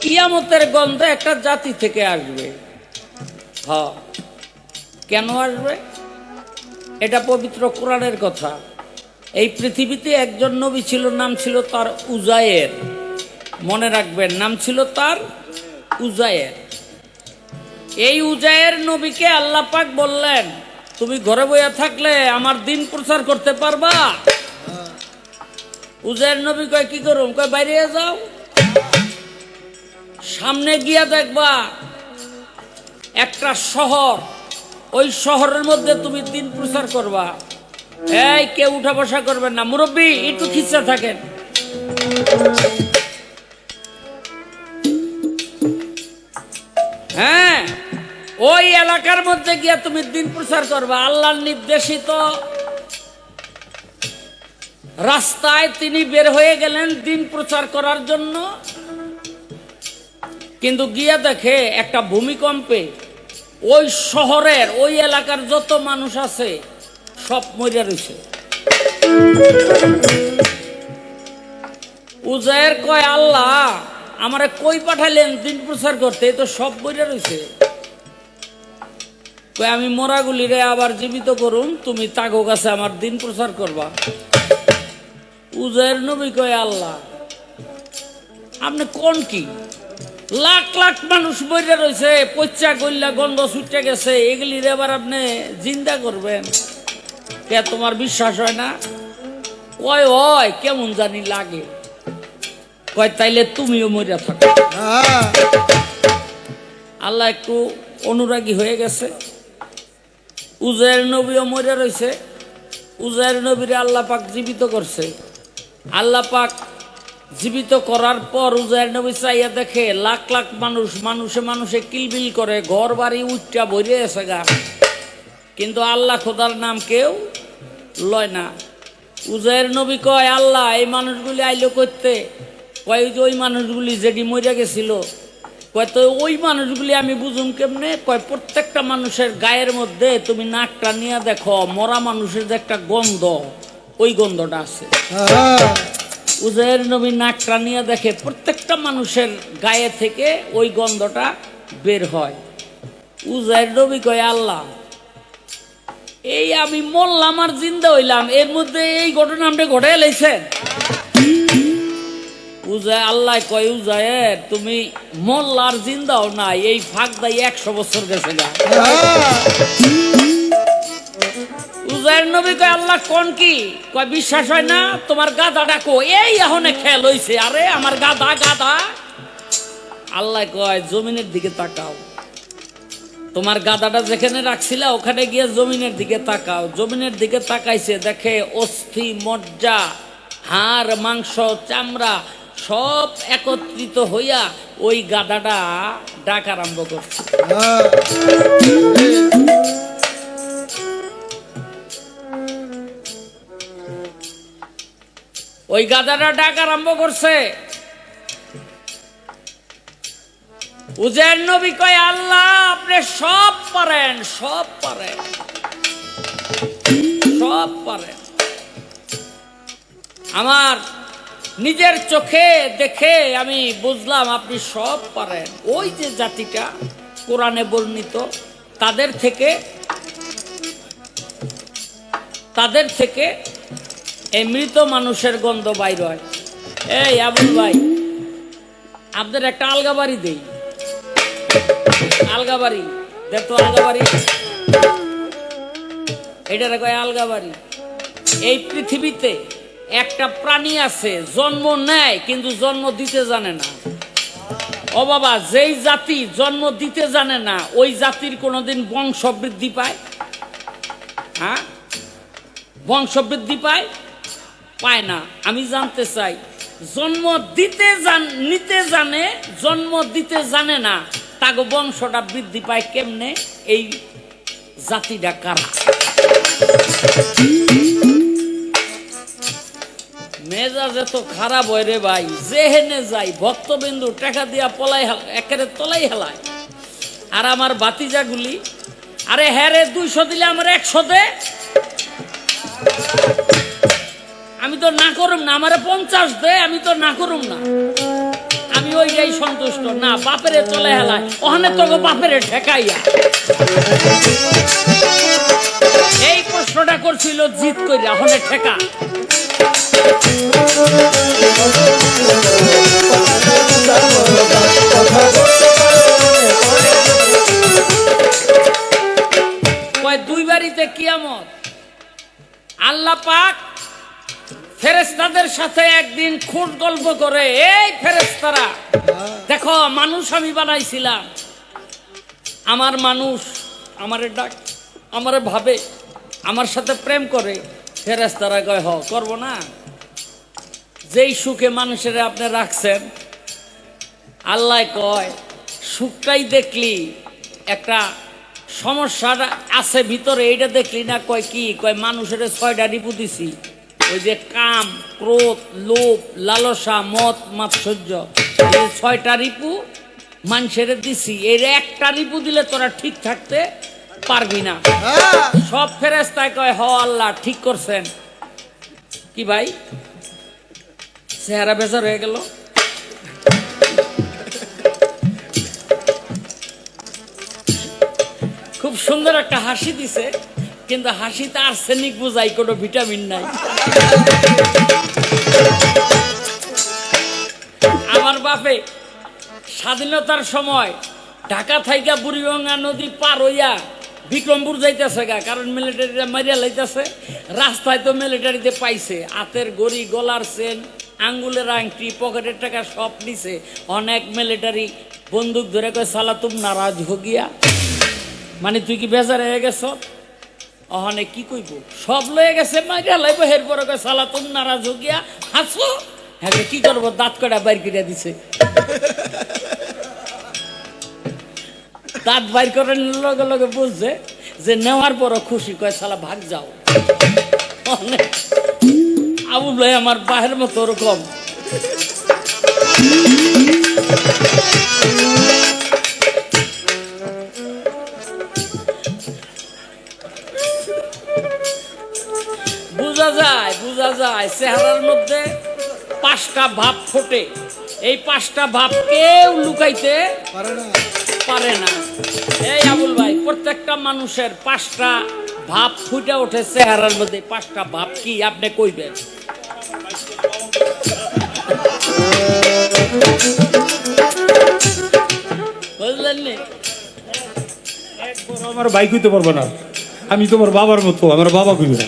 কিয়ামতের গন্ধ একটা জাতি থেকে আসবে। হ। কেন আসবে? এটা পবিত্র কোরআনের কথা। এই পৃথিবীতে একজন নবী ছিল, নাম ছিল তার উজায়ের। মনে রাখবেন, নাম ছিল তার উজায়ের। এই উজায়ের নবীকে আল্লাহ পাক বললেন, তুমি ঘরে বইয়া থাকলে আমার দিন প্রচার করতে পারবা? উজায়ের নবী কয়, কি করুম? কয়, বাইরে যাও। সামনে গিয়া দেখবা, একটা শহর, ওই শহরের মধ্যে তুমি দিন প্রচার করবা। এই, কেউ উঠা বসা করবেন না। মুরব্বী, একটু খিচা থাকেন। হ্যাঁ ওই এলাকার মধ্যে গিয়া তুমি দিন প্রচার করবা। আল্লাহর নির্দেশিত রাস্তায় তিনি বের হয়ে গেলেন দিন প্রচার করার জন্য। কিন্তু গিয়া দেখে একটা ভূমিকম্পে ওই শহরের, ওই এলাকার যত মানুষ আছে, সব মরিয়া রয়েছে উজায়ের কয়, আল্লাহ, আমারে কই পাঠাইলেন দিন প্রচার করতে? তো সব মরিয়া রয়েছে আমি মোরাগুলিরে আবার জীবিত করুন তুমি তাগো কাছে আমার দিন প্রচার করবা। উজায়ের নবী কয়, আল্লাহ, আপনি কোন কি? লাখ লাখ মানুষ বইরে রয়েছে পচা গল্লা গন্ধ ছুটে গেছে এগুলির এবার আপনি জিন্দা করবেন। কে তোমার বিশ্বাস হয় না? কয় হয় কেমন জানি লাগে। কয় তাইলে তুমিও মরিয়া থাকো। আল্লাহ একটু অনুরাগী হয়ে গেছে। উজায়ের নবীও মরে রয়েছে। উজায়ের নবীরে আল্লাহ পাক জীবিত করছে। আল্লাহ পাক জীবিত করার পর উজায়ের নবী চাইয়া দেখে লাখ লাখ মানুষ, মানুষে মানুষে কিলবিল করে ঘর বাড়ি উচ্চা ভরে আছে গা। কিন্তু আল্লাহ খোদার নাম কেউ লয় না। উজায়ের নবী কয়, আল্লাহ, এই মানুষগুলি আইলো করতে কয়, ওই যে ওই মানুষগুলি যেটি মরে গেছিল। কয়, তো ওই মানুষগুলি আমি বুঝুম কেমনে? কয়, প্রত্যেকটা মানুষের গায়ের মধ্যে তুমি নাকটা নিয়ে দেখো, মরা মানুষের যে একটা গন্ধ, ওই গন্ধটা আছে। উজায়ের নবী নাকটা নিয়ে দেখে প্রত্যেকটা মানুষের গায়ে থেকে ওই গন্ধটা বের হয়। উজায়ের নবী কয়, আল্লাহ, এই আমি মরলাম আর জিন্দা হইলাম, এর মধ্যে এই ঘটনা আপনি ঘটে লাইছেন? উজায়, আল্লাহ কয় উজায়ের তুমি মল্লার জিন্দাও নাই, এই ফাঁক দাই একশো বছর গেছে গা। উজায়ের নবী আল্লাহ কোন কি? কয়, বিশ্বাস হয় না, তোমার গাদা ডাকো। এই এখনে খেল হইছে, আরে, আমার গাদা গাদা। আল্লাহ কয়, জমিনের দিকে তাকাও। তোমার গাদাটা যেখানে রাখছিলে, ওখানে গিয়ে জমিনের দিকে তাকাও। জমিনের দিকে তাকাইছে, দেখে অস্থি, মজ্জা, হাড়, মাংস, চামড়া সব একত্রিত হইয়া ওই গাদাটা ডাক আরম্ভ করছে। ওই গাদাটা ডাক আরম্ভ করছে। উজের নবী কয়, আল্লাহ, আপনি সব পারেন সব পারেন। সব পারেন। আমার নিজের চোখে দেখে আমি বুঝলাম, আপনি সব পারেন। ওই যে জাতিটা কোরআনে বর্ণিত, তাদের থেকে তাদের থেকে এই মৃত মানুষের গন্ধ বাইর হয়। এই আবুল ভাই আপনার একটা আলগা বাড়ি দেই। আলগা বাড়ি দেখতো আলগা বাড়ি। এটা কয় আলগা বাড়ি। এই পৃথিবীতে একটা প্রাণী আছে, জন্ম নেয় কিন্তু জন্ম দিতে জানে না। ও বাবা, যেই জাতি জন্ম দিতে জানে না, ওই জাতির কোনোদিন বংশ বৃদ্ধি পায়? হ্যাঁ? বংশ বৃদ্ধি পায়? পায় না। আমি জানতে চাই, জন্ম দিতে জান, নিতে জানে, জন্ম দিতে জানে না তাগো বংশটা বৃদ্ধি পায় কেমনে? এই জাতিটা কারা? মেজাজ এত খারাপ হয় রে ভাই, যেহেনে যাই ভক্তবিন্দু টাকা দিয়া পলাই একেবারে তলাই হেলায়। আর আমার বাতিজাগুলি, আরে হ্যাঁ রে, দুইশো দিলে আমার একশো দে। আমি তো না করুম না, আমারে পঞ্চাশ দে, আমি তো না করুম না। আমি ওইটাই সন্তুষ্ট, না, বাপেরে চলে হেলায় ওখানে তোকে বাপেরে ঠেকাইয়া। এই প্রশ্নটা করছিল জিত কইরা, ওখানে ঠেকা। দুই বাড়িতে কিয়ামত? আল্লাহ পাক ফেরেস্তাদের সাথে একদিন খুট গল্প করে, এই ফেরেস্তারা দেখো, মানুষ আমি বানাইছিলাম। আমার মানুষ আমারে ডাক, আমারে ভাবে, আমার সাথে প্রেম করে। ফেরেস্তারা কয়, হ, করব না। যেই সুখে মানুষের আপনি রাখছেন, আল্লাহ কয়, সুখটাই দেখলি, একটা সমস্যাটা আছে ভিতরে, এইটা দেখলি না, কয় কি? কয়, মানুষের ছয়টা রিপু দিছি। ওই যে কাম, ক্রোধ, লোভ, লালসা মত মাৎসর্য এই ছয়টা রিপু মানুষের দিছি। এর একটা রিপু দিলে তোরা ঠিক থাকতে পারবি না। সব ফেরেস্তায় কয়, হ আল্লাহ, ঠিক করছেন। কি ভাই? চেহারা বেজার হয়ে গেল। খুব সুন্দর একটা হাসি দিছে। কিন্তু হাসিতে আর্সেনিক বোঝাই, কোনো ভিটামিন নাই। আমার বাপে স্বাধীনতার সময় ঢাকা থাইকা বুড়িগঙ্গা নদী পার হইয়া বিক্রমপুর যাইতেছে গা, কারণ মিলিটারিরা মারিয়া লাইতেছে। রাস্তায় তো মিলিটারিতে পাইছে। হাতের গড়ি, গলার চেন, আঙ্গুলের আংটি, পকেটের টাকা সব নিছে। অনেক মিলিটারি বন্দুক ধরে কয়, সালা, তুম নারাজ হগিয়া মানে তুই কি বেজার হয়ে গেছ? অহনে কি কইব? সব লয়ে গেছে মাইরা, লাইব হের পরে সালা তুম নারাজ হগিয়া হাসো। হ্যাঁ কি করব? দাঁত কটা বাইর করিয়া দিছে। দাঁত বাইর করে লগে লগে বুঝছে যে নেওয়ার পরও খুশি, কয়, সালা, ভাগ যাও। আবু ভাই আমার বাহের মতো ওরকম। পাঁচটা ভাব ফোটে। এই পাঁচটা ভাব কেউ লুকাইতে পারে না। পারে না। এই আবুল ভাই প্রত্যেকটা মানুষের পাঁচটা ভাব ফুটে ওঠে চেহারার মধ্যে। পাঁচটা ভাব কি আপনি কইবেন? বুঝলেন আমার ভাই কইতে পারব না। আমি তোমার বাবার মতো আমার বাবা কইবে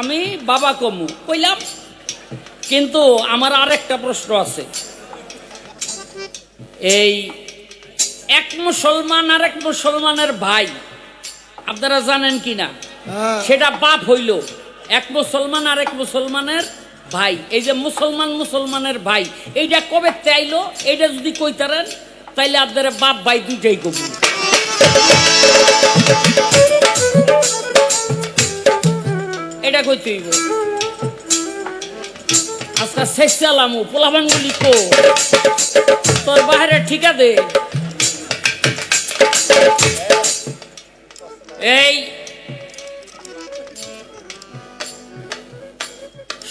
আমি বাবা কমু। কইলাম কিন্তু আমার আর একটা প্রশ্ন আছে। এই এক মুসলমান আর এক মুসলমানের ভাই আপনারা জানেন কি না? হ্যাঁ। সেটা বাপ হইল এক মুসলমান আর এক মুসলমানের ভাই। এই যে মুসলমান মুসলমানের ভাই এইটা কবে চাইলো? এইটা যদি কইতারেন তাইলে আপনারা বাপ ভাই দুইটাই কবু এটা কইতে হইব। আজকে শেষ চালামু পোলাবানগুলি কো তোর বাহারে ঠিকা দে। এই।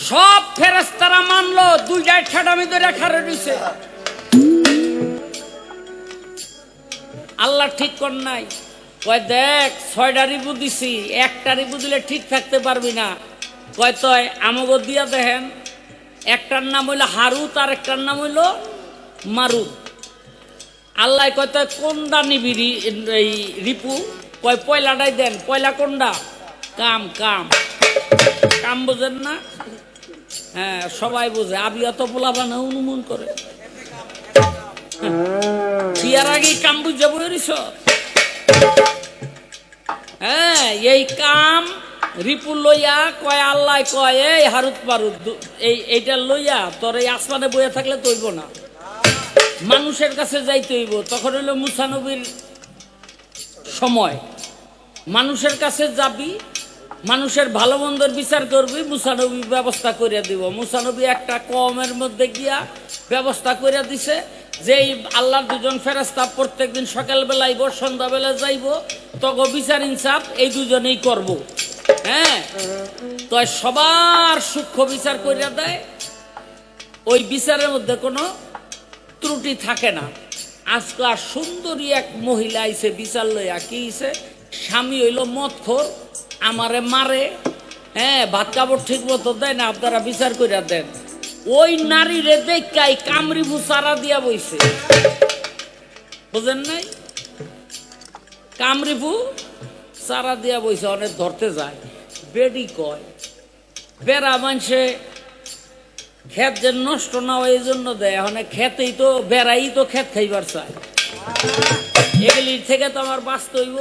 সব ফেরেস্তারা মানলো, দুইটাই ঠাডামি ধরে খারে দিছে। আল্লাহ ঠিক কর নাই। কয়, দেখ, ছয়টা রিপু দিছি, একটা রিপু দিলে ঠিক থাকতে পারবি না। কয়, তয়, আমগো দিয়া দেখেন, একটার নাম হইল হারুত আর একটার নাম হইল মারুত। আল্লাহ কয়, তয় কোনটা নিবি এই রিপু? কয়, পয়লাটাই দেন। পয়লা কোনটা কাম কাম। কাম বোঝেন না? হ্যাঁ সবাই বোঝে। আবি অত পোলাবানা অনুমান করে। বিয়ার আগে কাম বুঝে বইরিস হ্যাঁ এই কাম রিপু লইয়া কয়, আল্লাহ কয়, এই হারুত পারুত এই, এইটা লইয়া তোর এই আসমানে বইয়া থাকলে তৈব না। মানুষের কাছে যাইতে হইব। তখন হইল মুসানবীর সময়। মানুষের কাছে যাবি, মানুষের ভালো মন্দর বিচার করবি মুসানবী ব্যবস্থা করে দিব। মুসানবী একটা কমের মধ্যে গিয়া ব্যবস্থা করে দিছে, যে এই আল্লাহর দুজন ফেরাস্তা প্রত্যেকদিন সকালবেলা আইব সন্ধ্যাবেলা যাইব তখন বিচার ইনসাফ এই দুজনেই করব। হ্যাঁ? তো সবার সূক্ষ্ম বিচার করিয়া দেয়, ওই বিচারের মধ্যে কোনো ত্রুটি থাকে না। আজকে আর সুন্দরী এক মহিলা আইছে, বিচার লইয়া কি হইছে? স্বামী হইল মদখোর, আমারে মারে হ্যাঁ ভাত কাপড় ঠিক মতো দেয় না, আপনারা বিচার করিয়া দেন। ওই নারীরে দেখাই কামড়ি ভুসারা দিয়া বইছে। বুঝেন নাই? কামরিফু সারা দিয়া বইছে, অনেক ধরতে যায়। বেডি কয়, বেড়া মানুষে ক্ষেত যে নষ্ট না হয় এই জন্য দেয়। এখন খেতেই তো, বেড়াই তো ক্ষেত খাইবার চায়। এগুলির থেকে তো আমার বাঁচতে হইব।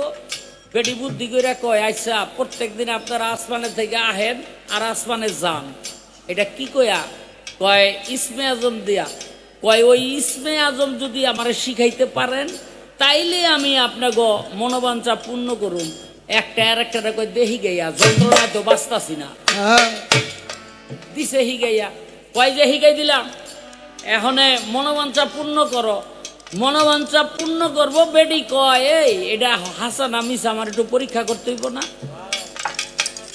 বেটি বুদ্ধি করে কয় আচ্ছা প্রত্যেক দিন আপনারা আসমানের থেকে আহেন আর আসমানে যান। এটা কি কয়া? কয়, ইসমে আজম দিয়া। কয়, ওই ইসমে আজম যদি আমার শিখাইতে পারেন তাইলে আমি আপনাকে মনোবাঞ্ছা পূর্ণ করুন একটা আর একটা কয় দেহি গেয়া যন্ত্রণা তো বাঁচতাছি না। দিছে হিগাইয়া কয় যে হিগাই দিলাম? এখনে মনোবাঞ্ছা পূর্ণ করো। মনোবাঞ্ছা পূর্ণ করব বেডি কয় এই এটা হাসান আমিস আমার একটু পরীক্ষা করতে হইব না?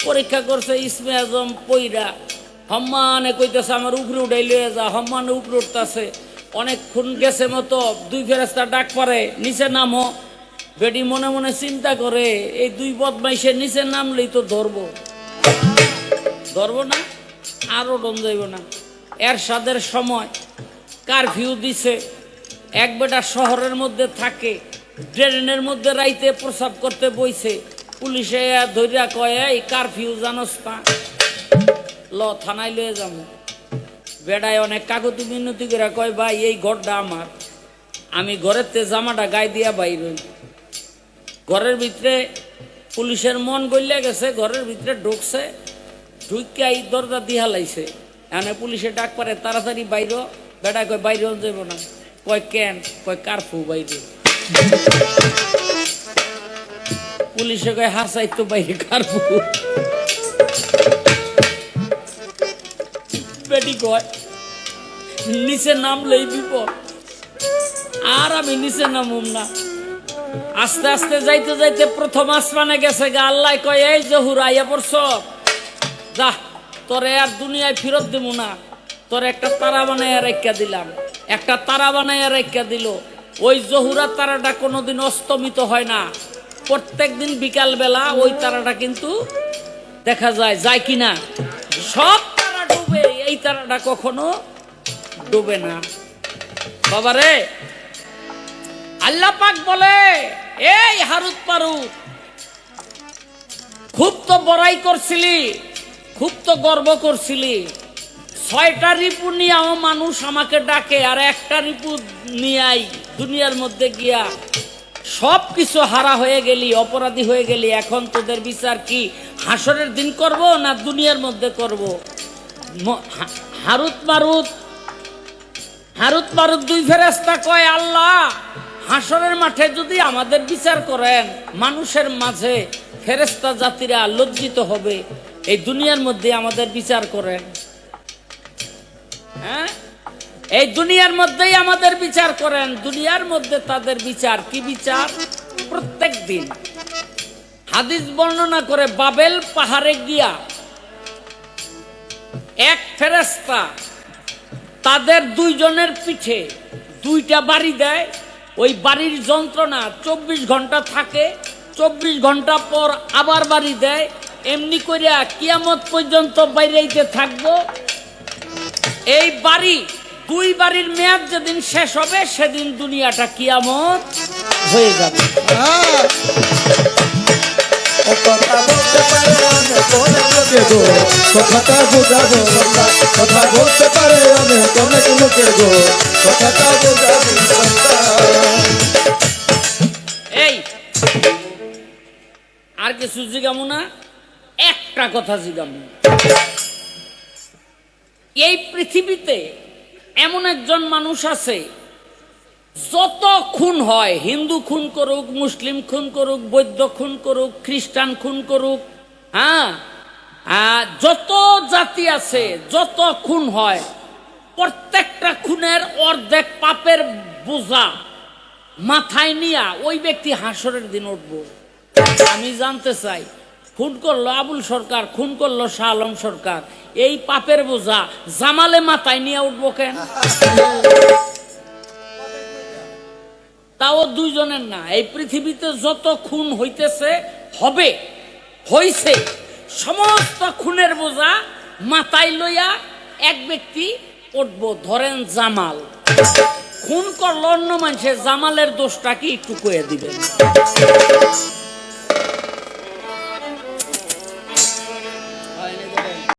পরীক্ষা করছে ইসমে আজম পইরা হম্মানে কইতেছে আমার উপরে উঠাই লয়ে যা হম্মানে উপরে উঠতেছে। অনেকক্ষণ গেছে মতো দুই ফেরাস্তা ডাক পরে, নিচে নামো। বেটি মনে মনে চিন্তা করে, এই দুই বদমাইশের নিচে নামলেই তো ধরবো। ধরবো না, আরও ডন যাইব না। এর সাদের সময় কারফিউ দিছে। এক বেটা শহরের মধ্যে থাকে ট্রেনের মধ্যে রাইতে প্রসাব করতে বইছে। পুলিশে ধৈর্যা কয়, এই কারফিউ জানোস না, ল থানায় লয়ে যাব। বেড়ায় অনেক কাগতি মিনতি করে কয়, ভাই, এই ঘরটা আমার। আমি ঘরের তে জামাটা গায়ে দিয়া বাইর ঘরের ভিতরে পুলিশের মন গলিয়া গেছে, ঘরের ভিতরে ঢুকছে ঢুকিয়া এই দরজা দিয়া লাইছে। এনে পুলিশে ডাক পারে, তাড়াতাড়ি বাইর। বেটা কয়, বাইরে যাব না। কয়, কেন? কয়, কারফু বাইরে পুলিশে কয়, হাসাই তো বাইরে, কারফু। নিচে নামলেই বিপদ। আর আমি নিচে নামুম না। আস্তে আস্তে যাইতে যাইতে প্রথম আসমানে গেছে গা। আল্লাহ কয়, এই পড়ছ? যা, তোরে আর দুনিয়ায় ফেরত দিব না। তোর একটা তারা বানাইয়া রেখা দিলাম। একটা তারা বানাইয়া রেখা দিল। ওই জহুরা তারাটা কোনোদিন অস্তমিত হয় না। প্রত্যেক দিন বিকাল বেলা ওই তারাটা কিন্তু দেখা যায়। যায় কিনা? সব তারা ডুবে। এই তারাটা কখনো ডুবে না। বাবারে, আল্লাহ পাক বলে, এই হারুত পারুত খুব তো বড়াই করছিলি, খুব তো গর্ব করছিলি। ছয়টা রিপু নিয়েও মানুষ আমাকে ডাকে, আর একটা রিপু নিয়াই দুনিয়ার মধ্যে গিয়া। সব কিছু হারা হয়ে গেলি, অপরাধী হয়ে গেলি, এখন তোদের বিচার কি, হাসরের দিন করব না দুনিয়ার মধ্যে করব? হারুত মারুত। হারুত মারুত দুই ফেরেস্তা কয়, আল্লাহ, হাসরের মাঠে যদি আমাদের বিচার করেন, মানুষের মাঝে ফেরেস্তা জাতিরা লজ্জিত হবে, এই দুনিয়ার মধ্যে আমাদের বিচার করেন। হ্যাঁ? এই দুনিয়ার মধ্যেই আমাদের বিচার করেন, দুনিয়ার মধ্যে তাদের বিচার কি বিচার? প্রত্যেক দিন। হাদিস বর্ণনা করে বাবেল পাহাড়ে গিয়া এক ফেরেস্তা তাদের দুইজনের পিঠে দুইটা বাড়ি দেয়। ওই বাড়ির যন্ত্রণা চব্বিশ ঘণ্টা থাকে। চব্বিশ ঘণ্টা পর আবার বাড়ি দেয়। এমনি করিয়া কিয়ামত পর্যন্ত বাইরেইতে থাকব। এই বাড়ি, দুই বাড়ির মেয়াদ যেদিন শেষ হবে, সেদিন দুনিয়াটা কিয়ামত হয়ে যাবে। ও কথাটা বোঝাবো। কথা বলতে পারে অনেক অনেক লোকে গো। কথাটা বোঝাবো এই, আর কিছু জিগামু না, একটা কথা জিগামু। এই পৃথিবীতে এমন একজন মানুষ আছে যত খুন হয়, হিন্দু খুন করুক, মুসলিম খুন করুক, বৌদ্ধ খুন করুক, খ্রিস্টান খুন করুক হ্যাঁ? যত জাতি আছে, যত খুন হয়, প্রত্যেকটা খুনের অর্ধেক পাপের বোঝা মাথায় নিয়া ওই ব্যক্তি হাসরের দিন উঠবো। আমি জানতে চাই, খুন করল আবুল সরকার, খুন করল শাহ আলম সরকার, এই পাপের বোঝা জামালে মাথায় নিয়ে উঠবো কেন? তাও দুইজনের না, এই পৃথিবীতে যত খুন হইতেছে, হবে, হইছে। সমস্ত খুনের বোঝা মাথায় লইয়া এক ব্যক্তি উঠবো, ধরেন জামাল। খুন করল অন্য মানুষের জামালের দোষটা কি একটু কয়ে দিবেন।